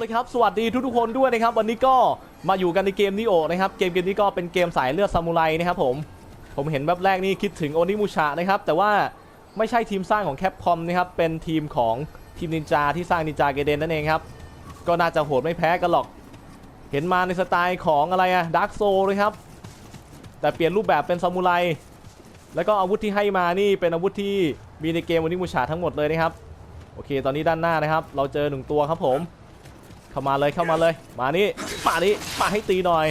เลยครับ สวัสดีทุกๆคนด้วยนะครับ วันนี้ก็มาอยู่กันในเกมนิโอนะครับ เกมเกมนี้ก็เป็นเกมสายเลือดซามูไรนะครับผม ผมเห็นแบบแรกนี่คิดถึงโอนิมูชะนะครับ แต่ว่าไม่ใช่ทีมสร้างของแคปคอมนะครับ เป็นทีมของทีมนินจาที่สร้างนินจาเกเดนนั่นเองครับ ก็น่าจะโหดไม่แพ้กันหรอก เห็นมาในสไตล์ของอะไรอะดาร์กโซเลยครับ แต่เปลี่ยนรูปแบบเป็นซามูไร แล้วก็อาวุธที่ให้มานี่เป็นอาวุธที่มีในเกมโอนิมูชะทั้งหมดเลยนะครับ โอเค ตอนนี้ด้านหน้านะครับ เราเจอหนึ่งตัวครับผม เข้ามาเลยเข้ามาเลย มานี่มานี่มาให้ตีหน่อย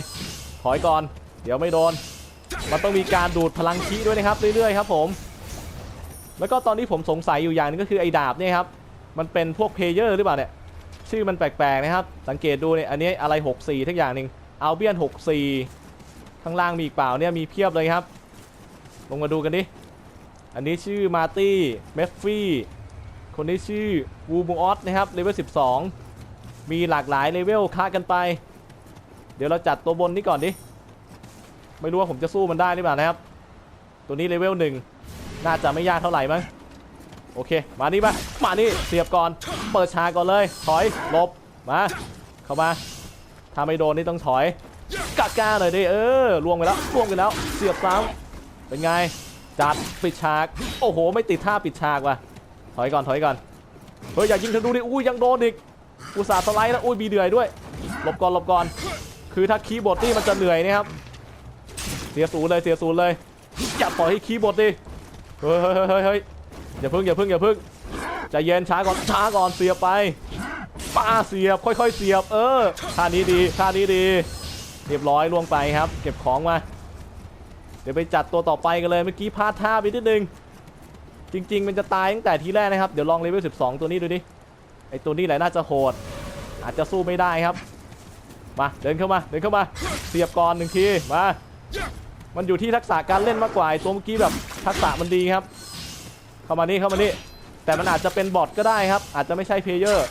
ถอยก่อน เดี๋ยวไม่โดน มันต้องมีการดูดพลังคีด้วยนะครับเรื่อยๆครับผม แล้วก็ตอนนี้ผมสงสัยอยู่อย่างนึงก็คือไอ้ดาบเนี่ยครับ มันเป็นพวกเพลเยอร์หรือเปล่าเนี่ยชื่อมันแปลกๆนะครับ สังเกตดูเนี่ยอันนี้อะไร 64 ทั้งอย่างหนึ่งเอัลเบียน 64 ข้างล่างมีอีกเปล่าเนี่ยมีเพียบเลยครับ ลงมาดูกันดิ อันนี้ชื่อมาร์ตี้เมฟฟี่ คนนี้ชื่อวูมูออสนะครับเลเวล 12 มีหลากหลายเลเวลค้ากันไป เดี๋ยวเราจัดตัวบนนี้ก่อนดิ ไม่รู้ว่าผมจะสู้มันได้หรือเปล่านะครับ ตัวนี้เลเวล1น่าจะไม่ยากเท่าไหร่มั้ง โอเค มานี่มามานี่ เสียบก่อน เปิดฉากก่อนเลย ถอย ลบ มา เข้ามา ถ้าไม่โดนนี่ต้องถอยกัดก้าหน่อยดิ เออล่วงไปแล้วล่วงไปแล้ว เสียบซ้ำเป็นไง จัดปิดฉาก โอ้โห ไม่ติดท่าปิดฉากว่ะ ถอยก่อน ถอยก่อน เฮ้ย อย่ายิงธนูดิอุ้ยยังโดนอีก อุตส่าห์สไลด์แล้วอุ้ยมีเดือยด้วยหลบก่อนหลบก่อนคือถ้าคีย์บอร์ดนี่มันจะเหนื่อยนะครับเสียศูนย์เลยเสียศูนย์เลยอย่าปล่อยให้คีย์บอร์ดดิเฮ้ยเฮ้ยเฮ้ยเฮ้ยอย่าพึ่งอย่าพึ่งอย่าพึ่งใจเย็นช้าก่อนช้าก่อนเสียบไปป้าเสียบค่อยๆ เสียบ เออท่านี้ดีท่านี้ดี เรียบร้อยล่วงไปครับ เก็บของมา เดี๋ยวไปจัดตัวต่อไปกันเลยเมื่อกี้พลาดท่าไปนิดนึง จริง ๆ มันจะตายตั้งแต่ทีแรกนะครับ เดี๋ยวลองเลเวล12 ตัวนี้ดูดิ ไอตัวนี้แหละน่าจะโหด อาจจะสู้ไม่ได้ครับ มาเดินเข้ามาเดินเข้ามา เสียบก่อนหนึ่งทีมา มันอยู่ที่ทักษะการเล่นมากกว่าไอตัวเมื่อกี้แบบทักษะมันดีครับ เข้ามานี่เข้ามานี่แต่มันอาจจะเป็นบอทก็ได้ครับ อาจจะไม่ใช่เพลเยอร์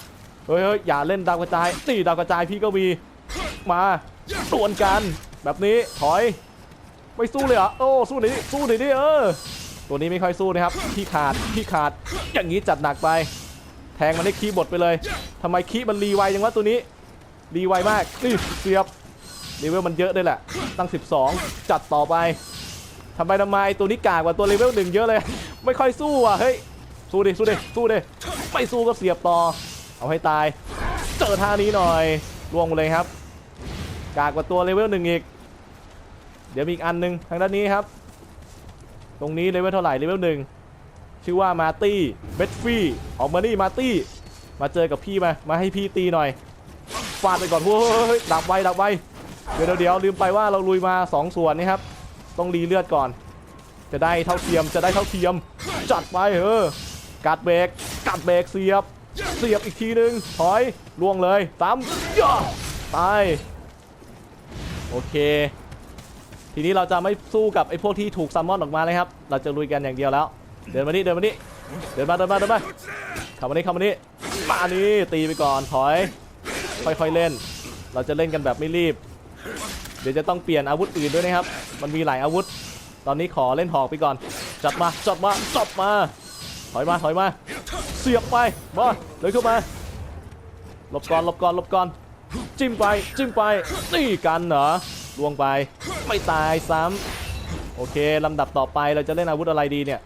เฮ้ยเฮ้ยอย่าเล่นดาวกระจายตีดาวกระจายพี่ก็มีมาดวลกันแบบนี้ถอยไม่สู้เลยเหรอโอ้สู้หน่อยดิสู้หน่อยดิเออตัวนี้ไม่ค่อยสู้นะครับพี่ขาดพี่ขาดอย่างนี้จัดหนักไป แทงมันให้คีบทไปเลยทำไมคีมันรีไวจังวะตัวนี้ รีไวมากนี่เสียบเลเวลมันเยอะด้วยแหละ ตั้ง 12 จัดต่อไปทำไมทำไมตัวนี้กากกว่าตัวเลเวลหนึ่งเยอะเลย ไม่ค่อยสู้อะ เฮ้ย สู้ดิ สู้ดิ สู้ดิ ไม่สู้ก็เสียบต่อ เอาให้ตาย เจอท่านี้หน่อยล่วงเลยครับ กากกว่าตัวเลเวลหนึ่งอีก เดี๋ยวมีอีกอันหนึงทางด้านนี้ครับ ตรงนี้เลเวลเท่าไหร่ เลเวลหนึ่ง ชื่อว่ามาตี้เบดฟี่ออกมานี่มาตี้ มาเจอกับพี่มา มาให้พี่ตีหน่อยฟาดไปก่อนเฮ้ยดับไวดับไวเดี๋ยวเดี๋ยวเดี๋ยวลืมไปว่าเราลุยมา 2 ส่วนนะครับ ต้องรีเลือดก่อน จะได้เท่าเทียมจะได้เท่าเทียม จัดไปเออกัดเบรกกัดเบรกเสียบ เสียบอีกทีนึงถอยล่วงเลยสามย่อตายโอเค ทีนี้เราจะไม่สู้กับไอ้พวกที่ถูกซัมมอนออกมาเลยครับ เราจะลุยกันอย่างเดียวแล้ว เดินมานี่เดินมานี่เดินมาเดินมาเดินมาเข้ามานี่เข้ามานี่มานี่ตีไปก่อนถอยค่อยๆเล่น เราจะเล่นกันแบบไม่รีบ เดี๋ยวจะต้องเปลี่ยนอาวุธอื่นด้วยนะครับ มันมีหลายอาวุธ ตอนนี้ขอเล่นหอกไปก่อน จัดมาจัดมาจัดมา ถอยมาถอยมา เสียบไปมาเลยเข้ามาหลบก่อนหลบก่อนหลบก่อนจิ้มไปจิ้มไปตีกันเหรอลวงไป ไม่ตายซ้ำโอเคลำดับต่อไปเราจะเล่นอาวุธอะไรดีเนี่ย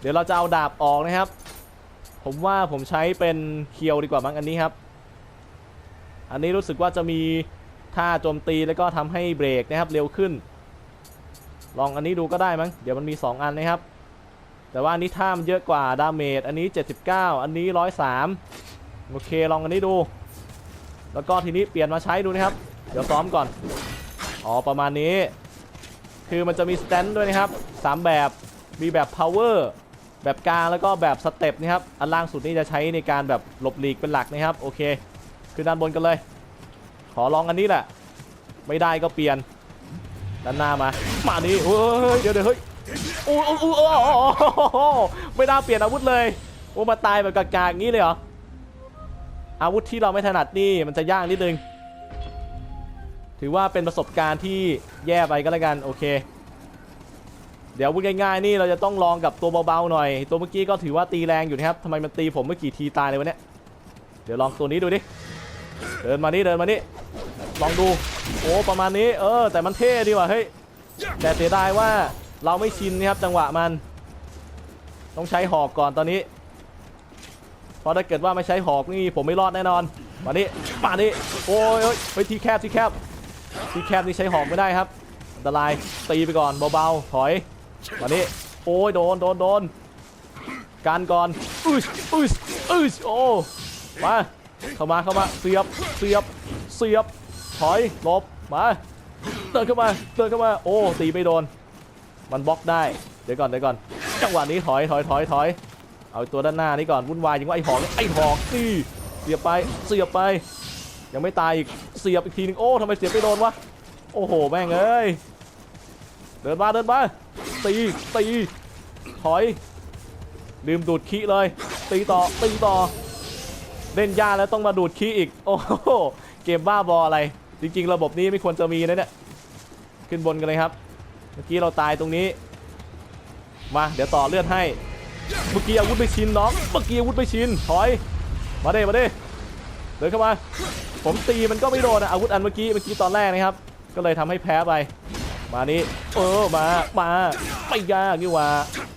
เดี๋ยวเราจะเอาดาบออกนะครับ ผมว่าผมใช้เป็นเคียวดีกว่ามั้งอันนี้ครับ อันนี้รู้สึกว่าจะมีท่าโจมตีแล้วก็ทำให้เบรกนะครับเร็วขึ้น ลองอันนี้ดูก็ได้มั้งเดี๋ยวมันมี 2 อันนะครับ แต่ว่าอันนี้ท่ามันเยอะกว่าดาเมจอันนี้ 79 อันนี้ 103 โอเคลองอันนี้ดู แล้วก็ทีนี้เปลี่ยนมาใช้ดูนะครับ เดี๋ยวซ้อมก่อน อ๋อประมาณนี้ คือมันจะมีสแตนด้วยนะครับ 3 แบบมีแบบ power แบบกลางแล้วก็แบบสเต็ปนะครับอันล่างสุดนี่จะใช้ในการแบบหลบหลีกเป็นหลักนะครับโอเคคือด้านบนกันเลย ขอลองอันนี้แหละ ไม่ได้ก็เปลี่ยนด้านหน้ามามานี่เฮ้ยเดี๋ยวเดี๋ยวเฮ้ยอู้อู้อู้อู้อู้ไม่น่าเปลี่ยนอาวุธเลยโอ้มาตายแบบกากๆงี้เลยเหรออาวุธที่เราไม่ถนัดนี่มันจะยากนิดนึง ถือว่าเป็นประสบการณ์ที่แย่ไปก็แล้วกันโอเค ดี๋ยวพูดง่ายๆนี่เราจะต้องลองกับตัวเบาๆหน่อย ตัวเมื่อกี้ก็ถือว่าตีแรงอยู่นะครับทำไมมันตีผมเมื่อกี่ทีตายเลยวะเนี่ยเดี๋ยวลองตัวนี้ดูดิเดินมานี่เดินมานี่ลองดูโอ้ประมาณนี้ เออ แต่มันเท่ดีว่ะเฮ้ยแต่เสียดายว่าเราไม่ชินนะครับจังหวะมัน ต้องใช้หอกก่อนตอนนี้เพราะถ้าเกิดว่าไม่ใช้หอกนี่ผมไม่รอดแน่นอนมานี่มานี่โอ้ยเฮ้ยทีแคบทีแคบทีแคบนี่ใช้หอกไม่ได้ครับอันตรายตีไปก่อนเบาๆถอย มานี่โอ้ยโดนโดนโดนการก่อนอุ้ยอุ้ยอุ้ยโอ้มาเข้ามาเข้ามาเสียบเสียบเสียบถอยลบมาเดินเข้ามาเดินเข้ามาโอ้ตีไม่โดน มันบล็อกได้เดี๋ยวก่อนเดี๋ยวก่อนจังหวะนี้ถอยถอยถอยถอยเอาตัวด้านหน้านี้ก่อนวุ่นวายจริงว่าไอ้หอกไอ้หอกนี่เสียบไปเสียบไป ยังไม่ตายอีกเสียบอีกทีนึงโอ้ทำไมเสียบไม่โดนวะโอ้โหแม่งเอ้ย เดินมาเดินมาตีตีถอยลืมดูดขี้เลย ตีต่อตีต่อเล่นยาแล้วต้องมาดูดขี้อีก โอ้โหเกมบ้าบออะไร จริง ๆ ระบบนี้ไม่ควรจะมีนะเนี่ยขึ้นบนกันเลยครับ เมื่อกี้เราตายตรงนี้ มาเดี๋ยวต่อเลือดให้ เมื่อกี้อาวุธไม่ชินน้อง เมื่อกี้อาวุธไม่ชินถอย มาเด้มาเด้เดินเข้ามา ผมตีมันก็ไม่โดนอะอาวุธอันเมื่อกี้เมื่อกี้ตอนแรกนะครับ ก็เลยทำให้แพ้ไป มานี้เออมามาไม่ยากนี่หว่า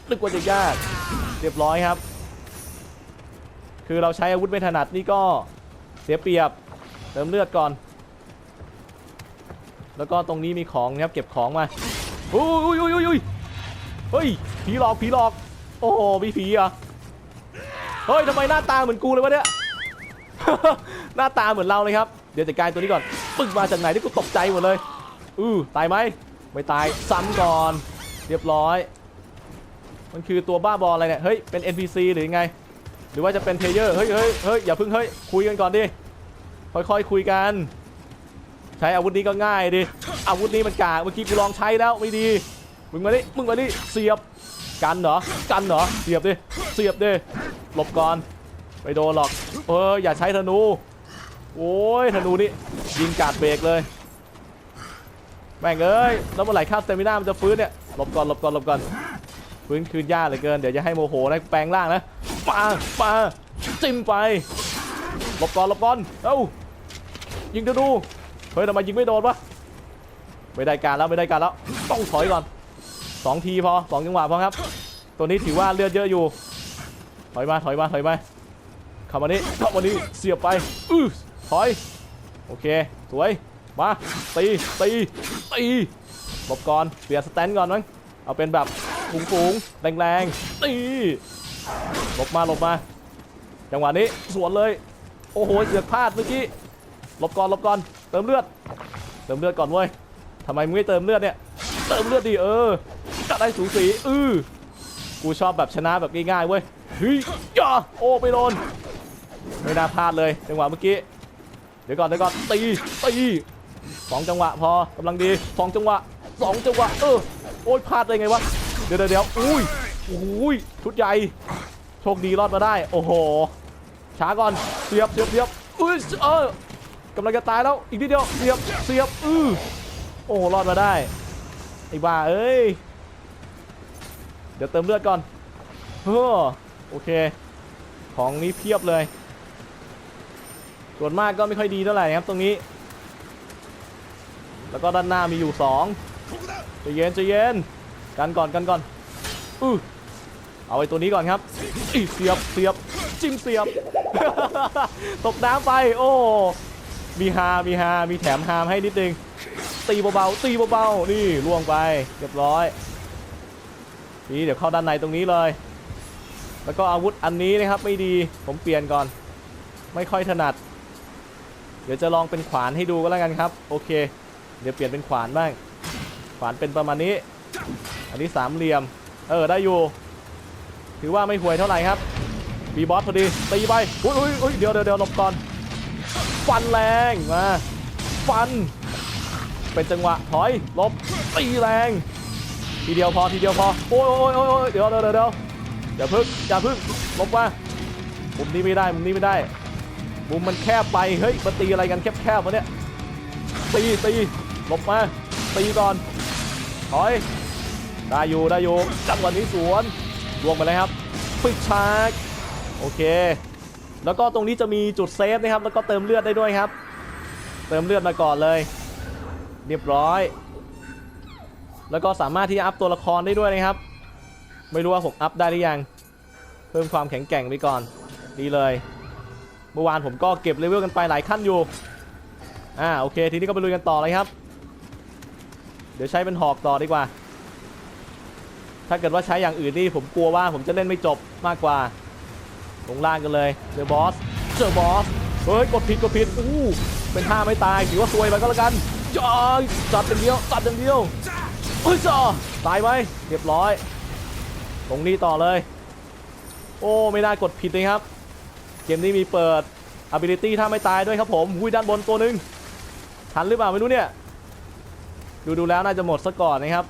นึกว่าจะยาก เรียบร้อยครับ คือเราใช้อาวุธไม่ถนัดนี่ก็เสียเปรียบเติมเลือดก่อน แล้วก็ตรงนี้มีของนะครับเก็บของมาอุ้ยอุ้ยอุ้ยอุ้ยเฮ้ยผีหลอกผีหลอก โอ้โหมีผีเหรอะเฮ้ยทำไมหน้าตาเหมือนกูเลยวะเนี่ยหน้าตาเหมือนเราเลยครับ เดี๋ยวจัดการตัวนี้ก่อนปึ้งมาจากไหนที่กูตกใจหมดเลย อือตายไหม ไม่ตายซ้ำก่อน เรียบร้อย มันคือตัวบ้าบออะไรเนี่ย เฮ้ย เป็น NPC หรือไง หรือว่าจะเป็นเพลเยอร์ เฮ้ยเฮ้ยเฮ้ยอย่าเพิ่งเฮ้ย คุยกันก่อนดิ ค่อยๆคุยกัน ใช้อาวุธนี้ก็ง่ายดิ อาวุธนี้มันกาก เมื่อกี้กูลองใช้แล้วไม่ดี มึงมาดิ มึงมาดิ เสียบ กันเหรอ กันเหรอ เสียบดิ เสียบดิ หลบก่อนไม่โดนหรอก เอออย่าใช้ธนู โอ้ยธนูนี่ยิงกาดเบรกเลย แม่งเอ้ยแล้วเมื่อไหร่ค่าสเตมิน่ามันจะฟื้นเนี่ยหลบก่อนหลบก่อนหลบก่อนฟื้นคืนยากเหลือเกินเดี๋ยวจะให้โมโหนะแปลงร่างนะปาปาจิ้มไปหลบก่อนหลบก่อนเอ้ายิงธนูเฮ้ยทำไมยิงไม่โดนวะไม่ได้การแล้วไม่ได้การแล้วต้องถอยก่อนสองทีพอสองจังหวะพอครับ ตัวนี้ถือว่าเลือดเยอะอยู่ ถอยมาถอยมาถอยมาเข้ามานี่เข้ามานี่เสียบไปอื้อถอย โอเค สวย มา ตี ตี ตีหลบก่อนเปลี่ยนสแตนก่อนมั้งเอาเป็นแบบฝูงๆแรงๆตีหลบมาหลบมา จังหวะนี้สวนเลย โอ้โหเกือบพลาดเมื่อกี้หลบก่อนหลบก่อนเติมเลือด เติมเลือดก่อนเว้ยทำไมมึงไม่เติมเลือดเนี่ยเติมเลือดดิเออจะได้สูสีอือกูชอบแบบชนะแบบง่ายๆเว้ยเฮ้ยย่าโอ้ไปโดนไม่น่าพลาดเลยจังหวะเมื่อกี้เดี๋ยวก่อนเดี๋ยวก่อนตีตี สองจังหวะพอกำลังดีสองจังหวะสองจังหวะเออโอ้ยพลาดได้ไงวะเดี๋ยวเดี๋ยวอุ้ยอุ้ยชุดใหญ่โชคดีรอดมาได้ โอ้โหช้าก่อนเสียบเสียบเสียบอุ้ยเออกำลังจะตายแล้วอีกนิดเดียวเสียบเสียบอือโอ้รอดมาได้ไอ้บ้าเอ้ยเดี๋ยวเติมเลือดก่อนเฮ้อโอเค ของนี้เพียบเลย ส่วนมากก็ไม่ค่อยดีเท่าไหร่ครับตรงนี้ แล้วก็ด้านหน้ามีอยู่สองใจเย็นใจเย็นกันก่อนกันก่อนอือเอาไอ้ตัวนี้ก่อนครับเสียบเสียบจิ้มเสียบ ตกน้ำไป โอ้ มีฮา มีฮา มีแถมฮามให้นิดนึง ตีเบาๆ ตีเบาๆ นี่ล่วงไป เรียบร้อย นี่เดี๋ยวเข้าด้านในตรงนี้เลย แล้วก็อาวุธอันนี้นะครับไม่ดี ผมเปลี่ยนก่อน ไม่ค่อยถนัด เดี๋ยวจะลองเป็นขวานให้ดูก็แล้วกันครับ โอเค เดี๋ยวเปลี่ยนเป็นขวานบ้าง ขวานเป็นประมาณนี้ อันนี้สามเหลี่ยม เออได้อยู่ ถือว่าไม่ห่วยเท่าไหร่ครับบีบอสพอดีตีไปอุ้ยอุ้ยอุ้ยเดี๋ยวเดี๋ยวเดี๋ยวหลบก่อนฟันแรงมาฟัน เป็นจังหวะถอยลบตีแรง ทีเดียวพอทีเดียวพอโอ้ยโอ้ยโอ้ยเดี๋ยวเดี๋ยวเดี๋ยวเดี๋ยวอย่าพึ่งอย่าพึ่งหลบมามุมนี้ไม่ได้มุมนี้ไม่ได้มุมมันแคบไปเฮ้ยมาตีอะไรกันแคบๆวะเนี่ยตีตี ลบมาตีก่อนถอยได้อยู่ได้อยู่จังหวะนี้สวนลวงไปเลยครับปิดฉากโอเค แล้วก็ตรงนี้จะมีจุดเซฟนะครับ แล้วก็เติมเลือดได้ด้วยครับ เติมเลือดมาก่อนเลย เรียบร้อย แล้วก็สามารถที่จะอัพตัวละครได้ด้วยนะครับ ไม่รู้ว่าผมอัพได้หรือยัง เพิ่มความแข็งแกร่งไปก่อนดีเลย เมื่อวานผมก็เก็บเลเวลกันไปหลายขั้นอยู่ อ่าโอเค ทีนี้ก็ไปลุยกันต่อเลยครับ เดี๋ยวใช้เป็นหอกต่อดีกว่า ถ้าเกิดว่าใช้อย่างอื่นนี่ผมกลัวว่าผมจะเล่นไม่จบมากกว่า ลงล่างกันเลยเจอบอสเจอบอส เฮ้ย กดผิดกดผิดอู้เป็นท่าไม่ตายถือว่าซวยไปก็แล้วกันจอยจัดอย่างเดียวจัดอย่างเดียวเฮ้ยจ้าตายไหมเรียบร้อย ตรงนี้ต่อเลย โอ้ไม่น่ากดผิดเลยครับ เกมนี้มีเปิด ability ถ้าไม่ตายด้วยครับผมหุยด้านบนตัวหนึ่งทันหรือเปล่าไม่รู้เนี่ย ดูดูแล้วน่าจะหมดซะก่อนนะครับ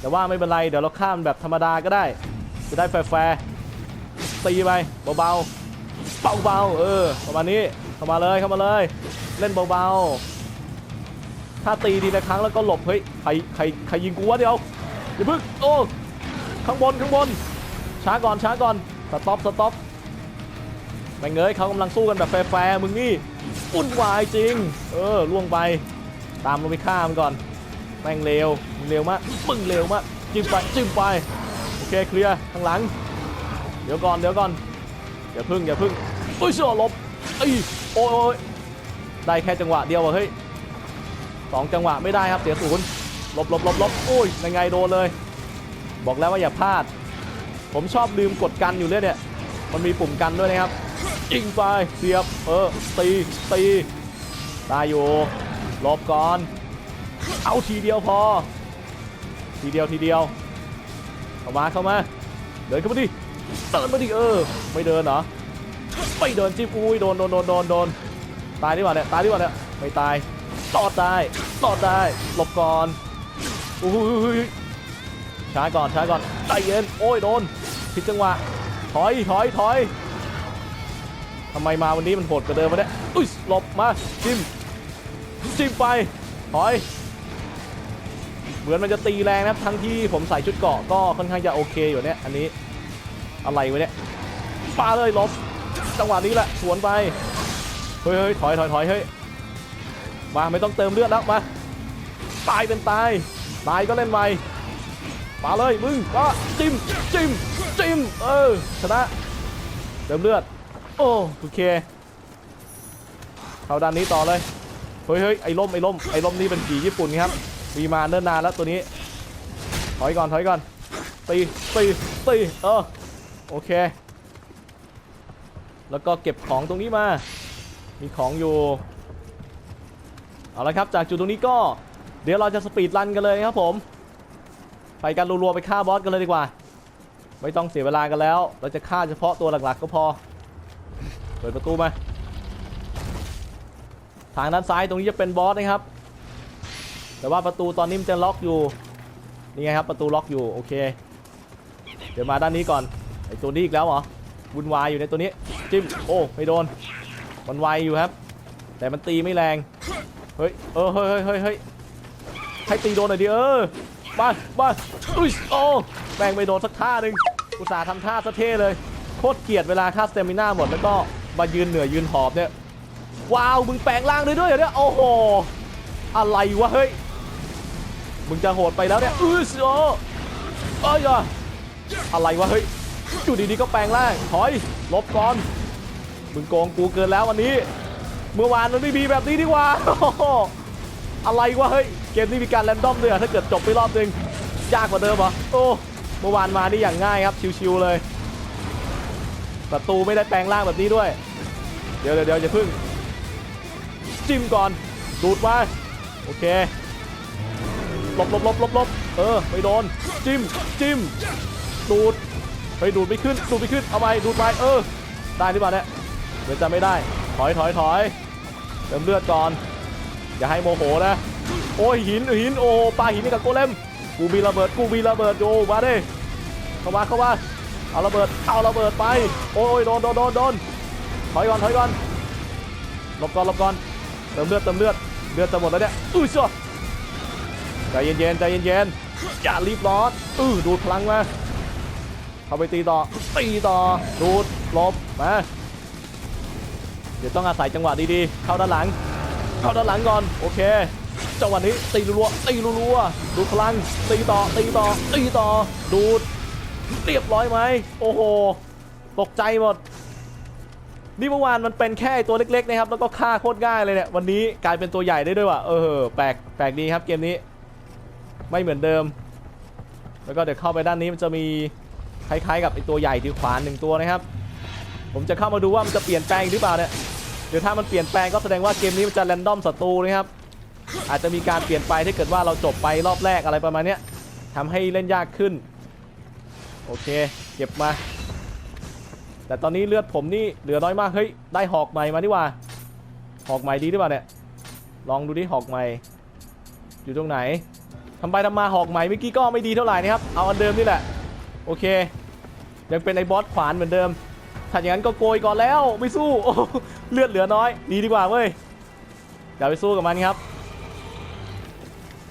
แต่ว่าไม่เป็นไร เดี๋ยวเราข้ามแบบธรรมดาก็ได้ จะได้แฟร์ตีไปเบาๆเบาๆเออประมาณนี้เข้ามาเลยเข้ามาเลย เล่นเบาๆถ้าตีทีละครั้งแล้วก็หลบเฮ้ยใครใครใครยิงกูวะเดี๋ยวอย่าพึ่งโอ้ข้างบนข้างบน ช้าก่อนช้าก่อนสต็อปสต็อปแม่งเอ้ยเขากำลังสู้กันแบบแฟร์ๆมึงนี่วุ่นวายจริง เออล่วงไป ตามลงไปฆ่ามันก่อน แม่งเร็วมึงเร็วมากมึงเร็วมากจิ้มไปจิ้มไป โอเคเคลียร์ข้างหลัง เดี๋ยวก่อนเดี๋ยวก่อนอย่าพึ่งอย่าพึ่งอุ้ยเสียหลบไอ้โอ้ยได้แค่จังหวะเดียวอะเฮ้ยสองจังหวะไม่ได้ครับเสียศูนย์ลบลบลบลบโอ้ยยังไงโดนเลย บอกแล้วว่าอย่าพลาด ผมชอบลืมกดกันอยู่เรื่อยเนี่ย มันมีปุ่มกันด้วยนะครับยิงไปเสียบเออตีตีได้อยู่ หลบก่อน เอาทีเดียวพอ ทีเดียวทีเดียว เข้ามาเข้ามา เดินเข้ามาดิ เดินมาดิเออ ไม่เดินเหรอ ไม่เดินจิ้มอุ้ยโดนโดนโดนโดนโดน ตายดีกว่าเนี่ยตายดีกว่าเนี่ยไม่ตายตอดได้ตอดได้หลบก่อนอุ้ยช้าก่อนช้าก่อนใจเย็นโอ้ยโดนผิดจังหวะถอยถอยถอยทำไมมาวันนี้มันโหดกว่าเดิมวะเนี่ยอุ้ยหลบมาจิ้ม จิ้มไปถอย เหมือนมันจะตีแรงนะครับ ทั้งที่ผมใส่ชุดเกาะก็ค่อนข้างจะโอเคอยู่เนี่ย อันนี้อะไรวะเนี่ยปาเลยลบจังหวะนี้แหละสวนไป เฮ้ยเฮ้ยถอยถอยถอยเฮ้ย มาไม่ต้องเติมเลือดแล้วมา ตายเป็นตาย ตายก็เล่นไวมาเลยมึงก็จิ้มจิ้มจิ้มเออชนะเติมเลือด โอ้โอเค เข้าด้านนี้ต่อเลย เฮ้ยเฮ้ยไอ้ล่มไอ้ล่มไอ้ล่มนี่เป็นผีญี่ปุ่นครับมีมาเนิ่นนานแล้วตัวนี้ ถอยก่อนถอยก่อนตีตีตีเออโอเค แล้วก็เก็บของตรงนี้มา มีของอยู่เอาละครับจากจุดตรงนี้ก็เดี๋ยวเราจะสปีดรันกันเลยครับผม ไปกันรัวๆไปฆ่าบอสกันเลยดีกว่า ไม่ต้องเสียเวลากันแล้ว เราจะฆ่าเฉพาะตัวหลักๆก็พอ เปิดประตูมา ทางด้านซ้ายตรงนี้จะเป็นบอสนะครับ แต่ว่าประตูตอนนี้มันจะล็อกอยู่ นี่ไงครับประตูล็อกอยู่โอเค เดี๋ยวมาด้านนี้ก่อนไอตัวนี้อีกแล้วเหรอวุ่นวายอยู่ในตัวนี้จิ้มโอ้ไม่โดนมันไวอยู่ครับ แต่มันตีไม่แรงเฮ้ยเออเฮ้ยเฮ้ยเฮ้ยให้ตีโดนหน่อยดิเออมามาอุ้ยโอ้แม่งไม่โดนสักท่าหนึ่งอุตส่าห์ทำท่าซะเท่เลยโคตรเกลียดเวลาค่าสเตมิน่าหมดแล้วก็มายืนเหนือยืนหอบเนี่ย ว้าวมึงแปลงร่างได้ด้วยเหรอเนี่ยโอ้โหอะไรวะเฮ้ยมึงจะโหดไปแล้วเนี่ยอื้อโอ้เอ้ยอะอะไรวะเฮ้ยอยู่ดีๆก็แปลงร่างถอยลบก่อนมึงโกงกูเกินแล้ววันนี้ เมื่อวานมันไม่มีแบบนี้ดีกว่าโอโหอะไรวะเฮ้ยเกมนี้มีการแรนดอมด้วยอะถ้าเกิดจบไปรอบนึงยากกว่าเดิมเหรอโอ้เมื่อวานมานี่อย่างง่ายครับชิวๆเลยประตูไม่ได้แปลงร่างแบบนี้ด้วย เดี๋ยวเดี๋ยวเดี๋ยวอย่าพึ่ง จิ้มก่อน ดูดมาโอเคหลบหลบหลบหลบหลบเออไม่โดน จิ้ม จิ้ม ดูด เฮ้ย ดูดไม่ขึ้น ดูดไม่ขึ้น เอาไป ดูดไป เออ ได้หรือเปล่าเนี่ยเดี๋ยวจะไม่ได้ ถอยถอยถอยเติมเลือดก่อน อย่าให้โมโหนะ โอ้ยหินหิน โอ้ปลาหินนี่กับโกเลม กูมีระเบิด กูมีระเบิดโยมาดิเข้ามาเข้ามา เอาระเบิด เอาระเบิดไป โอ้ยโดนโดนโดนโดนถอยก่อน ถอยก่อน หลบก่อน หลบก่อน เติมเลือดเติมเลือดเลือดจะหมดแล้วเนี่ยอื้อชัวใจเย็นๆใจเย็นๆอย่ารีบร้อนอื้อดูดพลังมาเข้าไปตีต่อตีต่อดูดลบมาเดี๋ยวต้องอาศัยจังหวะดีๆเข้าด้านหลัง เข้าด้านหลังก่อนโอเคจังหวะนี้ตีรัวๆตีรัวๆดูพลังตีต่อตีต่อตีต่อดูดเรียบร้อยไหมโอ้โหตกใจหมด นี่เมื่อวานมันเป็นแค่ตัวเล็กๆนะครับแล้วก็ฆ่าโคตรง่ายเลยเนี่ยวันนี้กลายเป็นตัวใหญ่ได้ด้วยว่ะเออแปลกแปลกดีครับเกมนี้ ไม่เหมือนเดิม แล้วก็เดี๋ยวเข้าไปด้านนี้มันจะมีคล้ายๆ กับไอ้ตัวใหญ่ถือขวานหนึ่งตัวนะครับ ผมจะเข้ามาดูว่ามันจะเปลี่ยนแปลงหรือเปล่าเนี่ยเดี๋ยวถ้ามันเปลี่ยนแปลงก็แสดงว่าเกมนี้มันจะแรนดอมศัตรูนะครับอาจจะมีการเปลี่ยนไปถ้าเกิดว่าเราจบไปรอบแรกอะไรประมาณเนี้ยทำให้เล่นยากขึ้น โอเค เก็บมา แต่ตอนนี้เลือดผมนี่เหลือน้อยมาก เฮ้ย ได้หอกใหม่มาดีกว่า หอกใหม่ดีหรือเปล่าเนี่ย ลองดูดิหอกใหม่ อยู่ตรงไหนทำไปทำมาหอกใหม่เมื่อกี้ก็ไม่ดีเท่าไหร่นะครับ เอาอันเดิมนี่แหละ โอเค ยังเป็นไอ้บอสขวานเหมือนเดิม ถ้าอย่างนั้นก็โกยก่อนแล้ว ไม่สู้ เลือดเหลือน้อย ดีดีกว่าเว้ยเดี๋ยวไปสู้กับมันครับ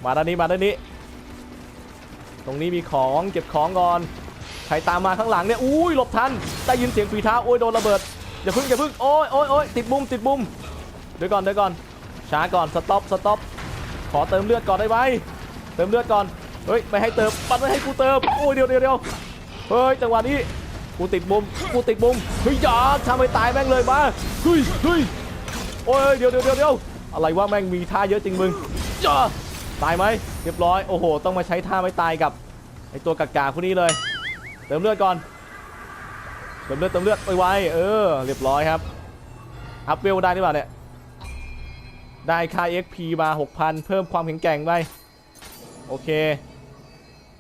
มาด้านนี้มาด้านนี้ ตรงนี้มีของเก็บของก่อน ใครตามมาข้างหลังเนี่ยอุ้ยหลบทันได้ยินเสียงฝีเท้าโอ้ยโดนระเบิดอย่าพึ่งอย่าพึ่งโอ้ยโอ้ยโอ้ยติดมุมติดมุมเดี๋ยวก่อนเดี๋ยวก่อนช้าก่อนสต็อปสต็อปขอเติมเลือดก่อนได้ไหมเติมเลือดก่อนเฮ้ยไม่ให้เติมปัดไม่ให้กูเติมโอ้ยเดี๋ยวเดี๋ยวเดี๋ยวเฮ้ยจังหวะนี้กูติดมุมกูติดมุมเฮ้ยอย่าทำให้ตายแม่งเลยมาเฮ้ยเฮ้ยโอ้ยเดี๋ยวเดี๋ยวเดี๋ยวเดี๋ยวอะไรว่าแม่งมีท่าเยอะจริงมึงจ้าตายไหมเรียบร้อยโอ้โห ต้องมาใช้ท่าไม่ตายกับไอตัวกากาพวกนี้เลย เติมเลือดก่อนเติมเลือดเติมเลือดไวๆเออเรียบร้อยครับอัพเวลได้หรือเปล่าเนี่ยได้ค่า XP มา 6,000 เพิ่มความแข็งแกร่งไป โอเค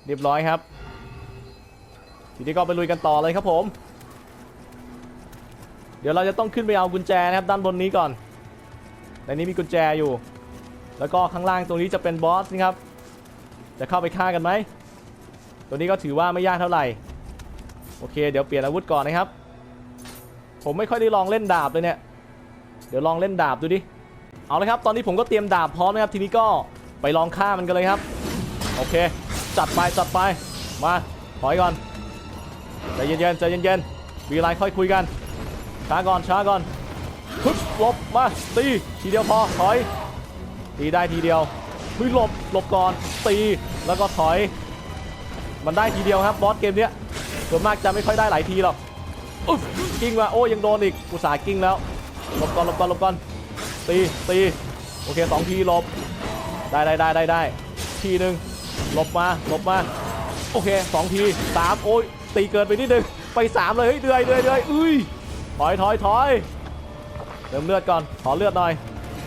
เรียบร้อยครับ ทีนี้ก็ไปลุยกันต่อเลยครับผม เดี๋ยวเราจะต้องขึ้นไปเอากุญแจนะครับ ด้านบนนี้ก่อน ในนี้มีกุญแจอยู่ แล้วก็ข้างล่างตรงนี้จะเป็นบอสนะครับ จะเข้าไปฆ่ากันไหม ตัวนี้ก็ถือว่าไม่ยากเท่าไหร่ โอเค เดี๋ยวเปลี่ยนอาวุธก่อนนะครับ ผมไม่ค่อยได้ลองเล่นดาบเลยเนี่ย เดี๋ยวลองเล่นดาบดูดิ เอาเลยครับ ตอนนี้ผมก็เตรียมดาบพร้อมนะครับ ทีนี้ก็ไปลองฆ่ามันกันเลยครับ โอเค จัดไปจัดไป มาถอยก่อนใจเย็นๆใจเย็นๆมีอะไรค่อยคุยกัน ช้าก่อนช้าก่อนฮึบหลบมาตีทีเดียวพอถอยตีได้ทีเดียวเฮ้ยหลบหลบก่อนตีแล้วก็ถอย มันได้ทีเดียวครับบอสเกมเนี้ย ส่วนมากจะไม่ค่อยได้หลายทีหรอกกิ้งมาโอ้ยังโดนอีกอุตส่าห์กิ้งแล้วหลบก่อนหลบก่อนหลบก่อนตีตีโอเคสองทีหลบได้ได้ได้ได้ได้ทีหนึ่งหลบมาหลบมาโอเคสองทีสามโอ้ยตีเกินไปนิดนึงไปสามเลยเฮ้ยเดือยเดือยเดือยอุ้ยถอยถอยถอยเติมเลือดก่อนขอเลือดหน่อย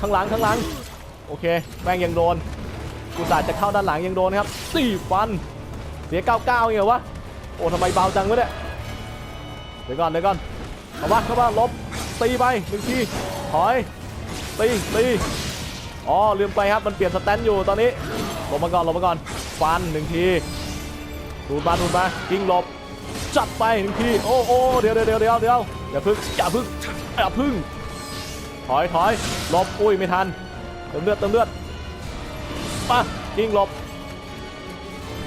ข้างหลังข้างหลังโอเคแม่งยังโดนกูสาจะเข้าด้านหลังยังโดนครับสี่ฟันเสียเก้าเก้าเงี้ยวะ โอ้ทำไมเบาจังวะเนี่ยเดี๋ยวก่อนเดี๋ยวก่อนเข้ามาเข้ามาลบตีไปหนึ่งทีถอยตีตีอ๋อลืมไปครับมันเปลี่ยนสแตนอยู่ตอนนี้ลงมาก่อนลงมาก่อนฟันหนึ่งทีดูดมาดูดมากิ้งหลบจัดไปหนึ่งทีโอ้โอ้เดี๋ยวเดี๋ยวเดี๋ยวเดี๋ยวเดี๋ยวอย่าพึ่งอย่าพึ่งอย่าพึ่งถอยถอยหลบอุ้ยไม่ทันเติมเลือดเติมเลือดมากิ้งหลบ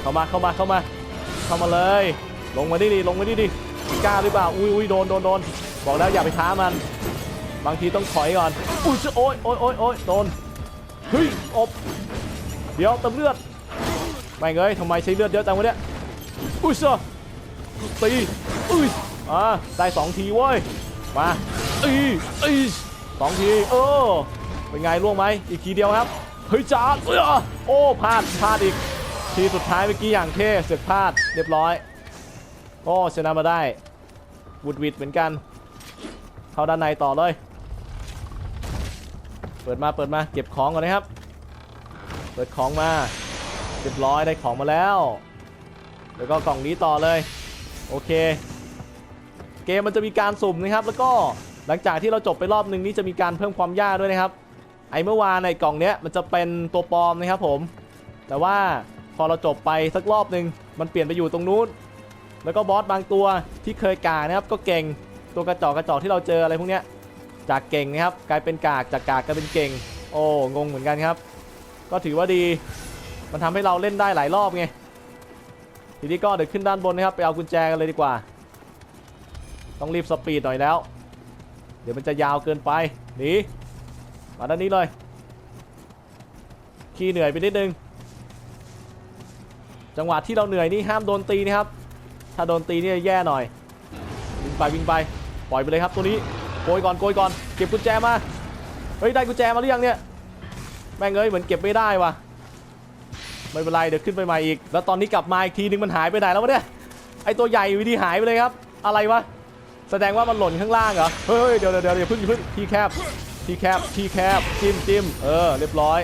เข้ามาเข้ามาเข้ามา เข้ามาเลย ลงมาดิดิลงมาดิดิกล้าหรือเปล่าอุ้ยอุ้ยโดนโดนโดนบอกแล้วอย่าไปท้ามัน บางทีต้องถอยก่อนอุ้ยโอ้ยโอ้ยโอ้ยโอ้ยโดนเฮ้ยอบเดี๋ยวเติมเลือดไม่เงยทำไมใช้เลือดเยอะจังวะเนี่ยอุ้ยเซอตีอุ้ยอ่าได้สองทีเว้ยมาอีอีสองทีเออเป็นไงล่วงไหมอีกทีเดียวครับเฮ้ยจ้าเออโอ้พลาดพลาดอีก ทีสุดท้ายเมื่อกี้อย่างเท่เสือกพลาดเรียบร้อย โอ้ชนะมาได้วุดวิดเหมือนกัน เข้าด้านในต่อเลย เปิดมาเปิดมาเก็บของก่อนนะครับ เปิดของมาเรียบร้อยได้ของมาแล้ว แล้วก็กล่องนี้ต่อเลย โอเค เกมมันจะมีการสุ่มนะครับ แล้วก็หลังจากที่เราจบไปรอบหนึ่งนี้จะมีการเพิ่มความยากด้วยนะครับ ไอเมื่อวานในกล่องเนี้ยมันจะเป็นตัวปลอมนะครับผม แต่ว่า อเราจบไปสักรอบหนึ่งมันเปลี่ยนไปอยู่ตรงนู้น แล้วก็บอสบางตัวที่เคยกากนะครับก็เก่งตัวกระจอกกระจอกที่เราเจออะไรพวกเนี้ยจากเก่งนะครับกลายเป็นกากจากกากกลายเป็นเก่ง โอ้งงเหมือนกันครับ ก็ถือว่าดีมันทำให้เราเล่นได้หลายรอบไงทีนี้ก็เดี๋ยวขึ้นด้านบนนะครับไปเอากุญแจกันเลยดีกว่า ต้องรีบสปีดหน่อยแล้ว เดี๋ยวดี๋ยวมันจะยาวเกินไปหนีมาด้านนี้เลย ขี้เหนื่อยไปนิดนึง จังหวะที่เราเหนื่อยนี่ห้ามโดนตีนะครับ ถ้าโดนตีนี่แย่หน่อย วิ่งไปวิ่งไป ปล่อยไปเลยครับตัวนี้ โกยก่อนโกยก่อน เก็บกุญแจมา เฮ้ยได้กุญแจมาหรือยังเนี่ย แม่งเอ้ยเหมือนเก็บไม่ได้ว่ะไม่เป็นไรเดี๋ยวขึ้นไปใหม่อีก แล้วตอนนี้กลับมาอีกทีนึงมันหายไปไหนแล้ววะเนี่ย ไอตัวใหญ่วิธีหายไปเลยครับ อะไรวะ แสดงว่ามันหล่นข้างล่างเหรอ เฮ้ยเดี๋ยวเดี๋ยวเดี๋ยวพิ่งพิ่งที่แคบ ที่แคบที่แคบจิ้มจิ้มเออเรียบร้อย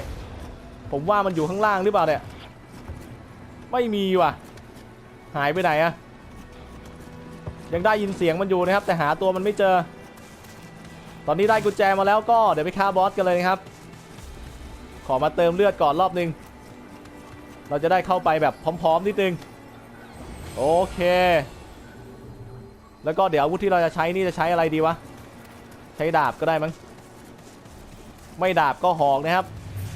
ผมว่ามันอยู่ข้างล่างหรือเปล่าเนี่ย ไม่มีว่ะ หายไปไหนอะยังได้ยินเสียงมันอยู่นะครับ แต่หาตัวมันไม่เจอ ตอนนี้ได้กุญแจมาแล้วก็เดี๋ยวไปฆ่าบอสกันเลยนะครับ ขอมาเติมเลือดก่อนรอบนึง เราจะได้เข้าไปแบบพร้อมๆนิดนึง โอเค แล้วก็เดี๋ยวอาวุธที่เราจะใช้นี่จะใช้อะไรดีวะ ใช้ดาบก็ได้มั้ง ไม่ดาบก็หอกนะครับ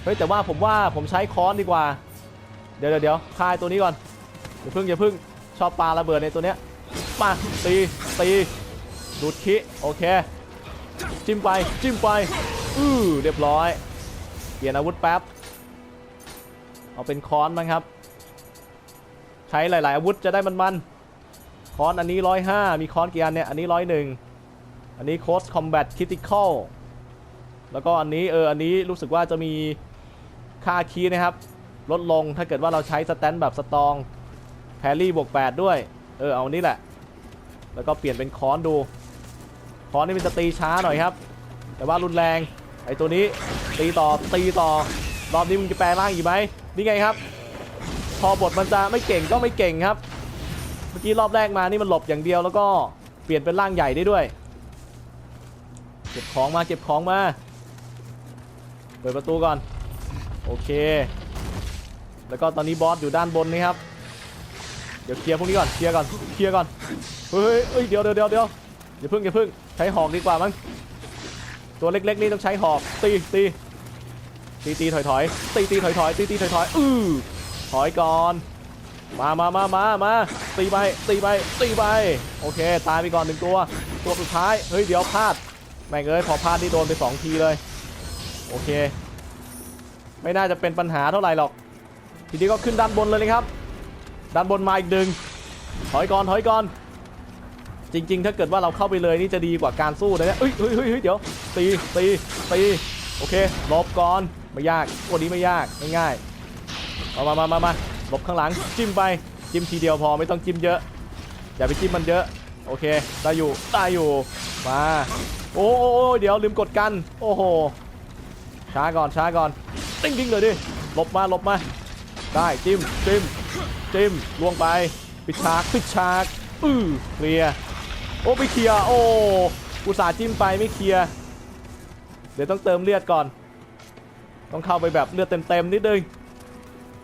เฮ้ยแต่ว่าผมว่าผมใช้ค้อนดีกว่า เดี๋ยวเดี๋ยวคายตัวนี้ก่อนอย่าเพิ่งอย่าเพิ่งชอบปลาระเบิดในตัวเนี้ยมาตีตีดูดคิโอเค จิ้มไปจิ้มไปอือเรียบร้อยเปลี่ยนอาวุธแป๊บเอาเป็นค้อนมั้งครับ ใช้หลาย ๆ อาวุธจะได้มันๆค้อนอันนี้ร้อยห้ามีค้อนกี่อันเนี่ยอันนี้ร้อยหนึ่งอันนี้โค้ดคอมแบทคิติคอลแล้วก็อันนี้เอออันนี้รู้สึกว่าจะมีค่าคีนะครับ ลดลงถ้าเกิดว่าเราใช้สแตนแบบสตองแพรี่บวก8ด้วย เออเอานี่แหละ แล้วก็เปลี่ยนเป็นค้อนดูค้อนนี่มันจะตีช้าหน่อยครับ แต่ว่ารุนแรงไอ้ตัวนี้ตีต่อตีต่อรอบนี้มึงจะแปลร่างอีกไหมนี่ไงครับ พอบทมันจะไม่เก่งก็ไม่เก่งครับ เมื่อกี้รอบแรกมานี่มันหลบอย่างเดียวแล้วก็เปลี่ยนเป็นร่างใหญ่ได้ด้วย เก็บของมาเก็บของมา เปิดประตูก่อน โอเค แล้วก็ตอนนี้บอสอยู่ด้านบนนี่ครับ เดี๋ยวเคลียร์พวกนี้ก่อนเคลียร์ก่อนเคลียร์ก่อน เฮ้ยเฮ้ยเดี๋ยวเดี๋ยวเดี๋ยวเดี๋ยวอย่าพึ่งอย่าพึ่งใช้หอกดีกว่ามั้ง ตัวเล็กๆนี่ต้องใช้หอกตีตีตีตีถอยถอยตีตีถอยถอยตีตีถอยถอยอือถอยก่อน มามามามามาตีไปตีไปตีไป โอเค ตายไปก่อนหนึ่งตัว ตัวสุดท้าย เฮ้ย เดี๋ยวพลาด แม่งเอ้ย พอพลาดนี่โดนไปสองทีเลย โอเค ไม่น่าจะเป็นปัญหาเท่าไหร่หรอก ทีนี้ก็ขึ้นด้านบนเลยนะครับ ด้านบนมาอีกดึง ถอยก่อนถอยก่อน จริง ๆ ถ้าเกิดว่าเราเข้าไปเลยนี่จะดีกว่าการสู้นะเนี่ยเฮ้ยเฮ้ยเฮ้ยเดี๋ยวตีตีตีโอเคหลบก่อนไม่ยากตัวนี้ไม่ยากง่ายๆเอามามามามาหลบข้างหลังจิ้มไปจิ้มทีเดียวพอไม่ต้องจิ้มเยอะ อย่าไปจิ้มมันเยอะ โอเคได้อยู่ได้อยู่มาโอ้โอ้โอเดี๋ยวลืมกดกัน โอ้โหช้าก่อนช้าก่อนติ้งติ้งเลยดิหลบมาหลบมา ได้จิ้มจิ้มจิ้มล่วงไปปิดฉากปิดฉากอือเคลียโอ้ไม่เคลียโอ้อุตส่าห์จิ้มไปไม่เคลียเดี๋ยวต้องเติมเลือดก่อน ต้องเข้าไปแบบเลือดเต็มๆนิดนึง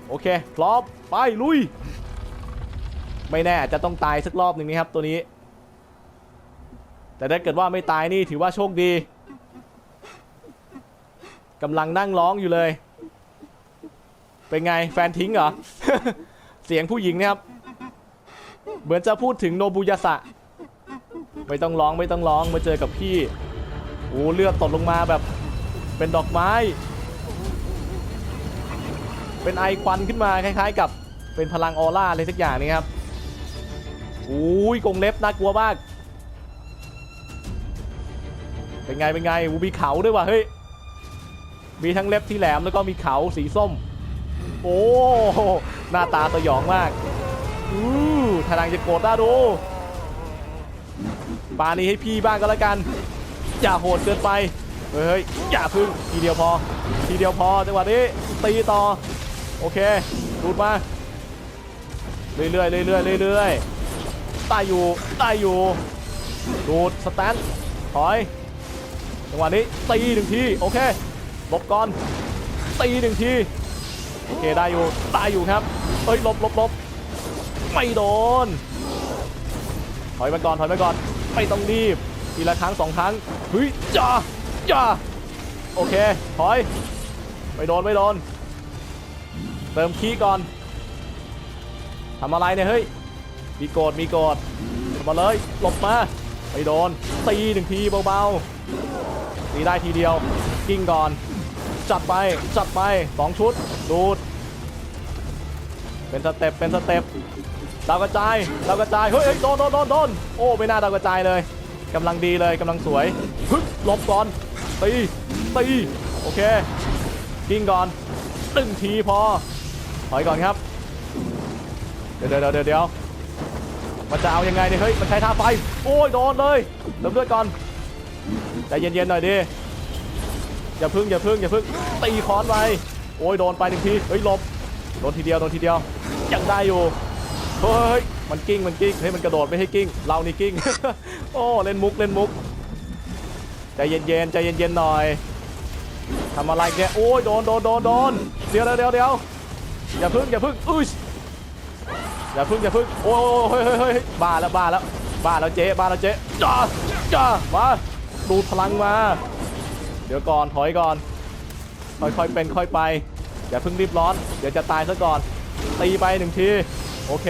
โอเคพร้อมไปลุย ไม่แน่จะต้องตายสักรอบหนึ่งนะครับตัวนี้ แต่ถ้าเกิดว่าไม่ตายนี่ถือว่าโชคดีกำลังนั่งร้องอยู่เลย เป็นไงแฟนทิ้งเหรอ เสียงผู้หญิงนะครับ เหมือนจะพูดถึงโนบุยาสะ ไม่ต้องร้องไม่ต้องร้องมาเจอกับพี่โอ้เลือดตกลงมาแบบเป็นดอกไม้ เป็นไอควันขึ้นมาคล้าย ๆ กับเป็นพลังออร่าอะไรสักอย่างนี้ครับอุ้ยกงเล็บน่ากลัวมาก เป็นไงเป็นไงอูมีเขาด้วยว่ะเฮ้ย มีทั้งเล็บที่แหลมแล้วก็มีเขาสีส้ม โอ้หน้าตาสยองมากอู้ทางจะโกรธน่าดูปานี้ให้พี่บ้างก็แล้วกัน อย่าโหดเกินไป เฮ้ย อย่าพึ่ง ทีเดียวพอ ทีเดียวพอจังหวะนี้ ตีต่อ โอเคดูดมา เรื่อยๆเรื่อยๆเรื่อยๆตายอยู่ตายอยู่ ดูดสแตนถอย จังหวะนี้ตีหนึ่งที โอเคลบก่อน ตีหนึ่งที โอเคได้อยู่ได้อยู่ครับเอ้ยลบลบลบไม่โดน ถอยมาก่อนถอยมาก่อนไม่ต้องรีบทีละครั้งสองครั้งเฮ้ยจ้าจ้าโอเคถอยไม่โดนไม่โดนเติมคีย์ก่อนทำอะไรเนี่ยเฮ้ยมีโกดมีโกดทำมาเลยหลบมาไปโดนตีหนึ่งทีเบาๆตีได้ทีเดียวกิ้งก่อน จัดไป จัดไปสองชุด ดูด เป็นสเต็ป เป็นสเต็ป ดาวกระจาย ดาวกระจาย เฮ้ยเฮ้โดนโดนโดนโดนโอ้ ไม่น่าดาวกระจายเลยกำลังดีเลยกำลังสวยฮึบหลบก่อน ตี ตี โอเคกิ้งก่อนตึงทีพอ ถอยก่อนครับ เดี๋ยวเดี๋ยวเดี๋ยวเดี๋ยวมันจะเอายังไงเนี่ยเฮ้ย มันใช้ท่าไฟ โอ้ย โดนเลยเริ่มด้วยก่อน ใจเย็นๆหน่อยดิ อย่าพึ่งอย่าพึ่งอย่าพึ่งตีค้อนไปโอ้ยโดนไปหนึ่งทีเฮ้ยหลบโดนทีเดียวโดนทีเดียวยังได้อยู่เฮ้ยมันกิ้งมันกิ้งเฮ้ยมันกระโดดไม่ให้กิ้ง เรานี่กิ้งโอ้เล่นมุกเล่นมุกใจเย็นๆใจเย็นๆหน่อยทำอะไรแกโอ้ยโดนโดนโดนโดนเดี๋ยวเดี๋ยวเดี๋ยวเดียวอย่าพึ่งอย่าพึ่งอุ้ยอย่าพึ่งอย่าพึ่งโอ้ยเฮ้ยเฮ้ยเฮ้ยบ้าแล้วบ้าแล้วบ้าแล้วเจ๊บ้าแล้วเจ๊จ้าจ้ามาดูพลังมา เดี๋ยวก่อนถอยก่อน ค่อยๆเป็นค่อยไป อย่าเพิ่งรีบร้อน เดี๋ยวจะตายซะก่อน ตีไปหนึ่งที โอเค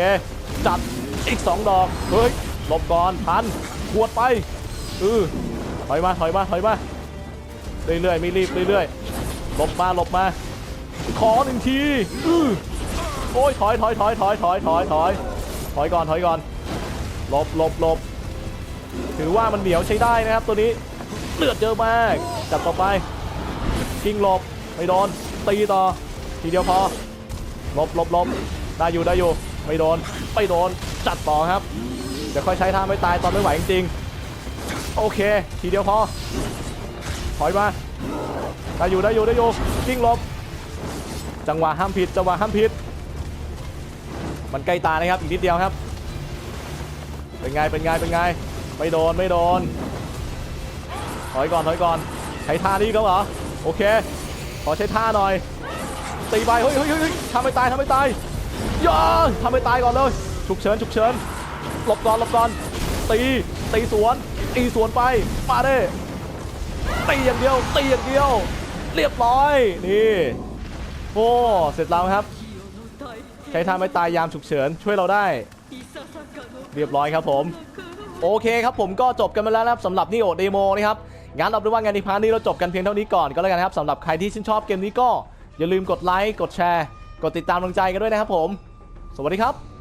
จัดอีกสองดอก เฮ้ย หลบก่อนทันขวดไปอือถอยมาถอยมาถอยมา เรื่อยๆไม่รีบเรื่อยๆ หลบมาหลบมา ขอหนึ่งที อือโอ้ยถอยถอยถอยถอยถอยถอยถอยถอยก่อนถอยก่อนหลบหลบหลบถือว่ามันเหนียวใช้ได้นะครับตัวนี้ เลือดเยอะมากจับต่อไปกิ้งหลบไม่โดนตีต่อทีเดียวพอหลบหลบหลบได้อยู่ได้อยู่ไม่โดนไม่โดนจัดต่อครับเดี๋ยวค่อยใช้ท่าไม่ตายตอนไม่ไหวจริงๆโอเค ทีเดียวพอถอยมาได้อยู่ได้อยู่ได้อยู่กิ้งหลบจังหวะห้ามผิดจังหวะห้ามผิด มันใกล้ตานะครับอีกนิดเดียวครับ เป็นไงเป็นไงเป็นไงไม่โดนไม่โดน ถอยก่อนถอยก่อนใช้ท่านี้ก็เหรอโอเค ขอใช้ท่าหน่อยตีไปเฮ้ยเฮ้ยเฮ้ยทำไม่ตายทำไม่ตายย่าทำไม่ตายก่อนเลยฉุกเฉินฉุกเฉินหลบก่อนหลบก่อนตีตีสวนตีสวนไปมาเด้ตีอย่างเดียวตีอย่างเดียว เรียบร้อยนี่โอ้เสร็จแล้วครับใช้ท่าไม่ตายยามฉุกเฉินช่วยเราได้ เรียบร้อยครับผม โอเคครับผมก็จบกันไปแล้วนะครับสำหรับนี่โอเดโมนะครับ งั้นเอาเป็นว่างานในพาร์ทนี้เราจบกันเพียงเท่านี้ก่อนก็แล้วกันนะครับสำหรับใครที่ชื่นชอบเกมนี้ก็อย่าลืมกดไลค์กดแชร์ กดติดตามกำลังใจกันด้วยนะครับผม สวัสดีครับ